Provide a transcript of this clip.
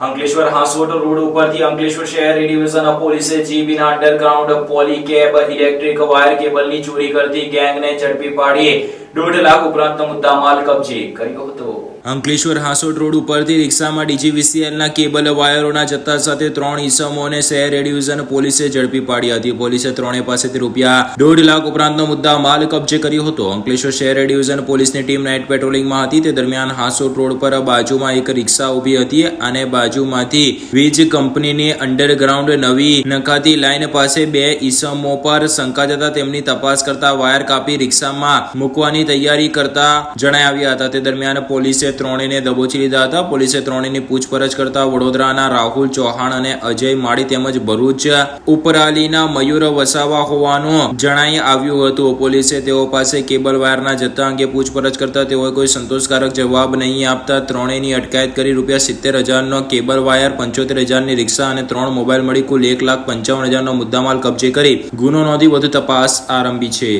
Ankleshwar Hansot road ઉપરથી અંકલેશ્વર શહેર division પોલીસે જીબીના underground Polycab electric wire કેબલની ચોરી કરતી ગેંગને ઝડપી પાડી દોઢ લાખ ઉપરાંતનો મુદ્દામાલ કબજે કર્યો હતો. અંકલેશ્વર હાસોટ રોડ ઉપરથી રિક્ષામાં ડીજીવીસીએલના કેબલ વાયરોના જથ્થા સાથે ત્રણ ઇસમોને શહેર ડિવિઝન પોલીસે ઝડપી પાડી હતી. પોલીસે ત્રણેય પાસેથી રૂપિયા દોઢ લાખ ઉપરાંતનો મુદ્દા માલ કબજે કર્યો હતો. અંકલેશ્વર શહેર ડિવિઝન પોલીસની ટીમ નાઇટ પેટ્રોલિંગમાં હતી. તે દરમિયાન હાસોટ રોડ પર બાજુમાં એક રિક્ષા ઊભી હતી અને બાજુમાંથી વીજ કંપનીની અંડરગ્રાઉન્ડ નવી નખાતી લાઇન પાસે બે ઈસમો પર શંકા જતા તેમની તપાસ કરતા વાયર કાપી રિક્ષામાં મૂકવાની તૈયારી કરતા જણાઈ આવ્યા હતા. તે દરમિયાન પોલીસે ત્રણેયને દબોચી લીધા હતા. પોલીસે ત્રણેયની પૂછપરછ કરતા વડોદરાના રાહુલ ચૌહાણ અને અજય માળી તેમજ ભરૂચ ઉપરાલીના મયુર વસાવા હોવાનું જણાઈ આવ્યું હતું. પોલીસે તેઓ પાસે કેબલ વાયરના જથ્થા અંગે પૂછપરછ કરતા તેઓએ કોઈ સંતોષકારક જવાબ નહીં આપતા ત્રણેયની અટકાયત કરી રૂપિયા સિત્તેર હજારનો કેબલ વાયર, પંચોતેર હજારની રિક્ષા અને ત્રણ મોબાઈલ મળી કુલ એક લાખ પંચાવન હજારનો મુદ્દામાલ કબજે કરી ગુનો નોંધી વધુ તપાસ આરંભી છે.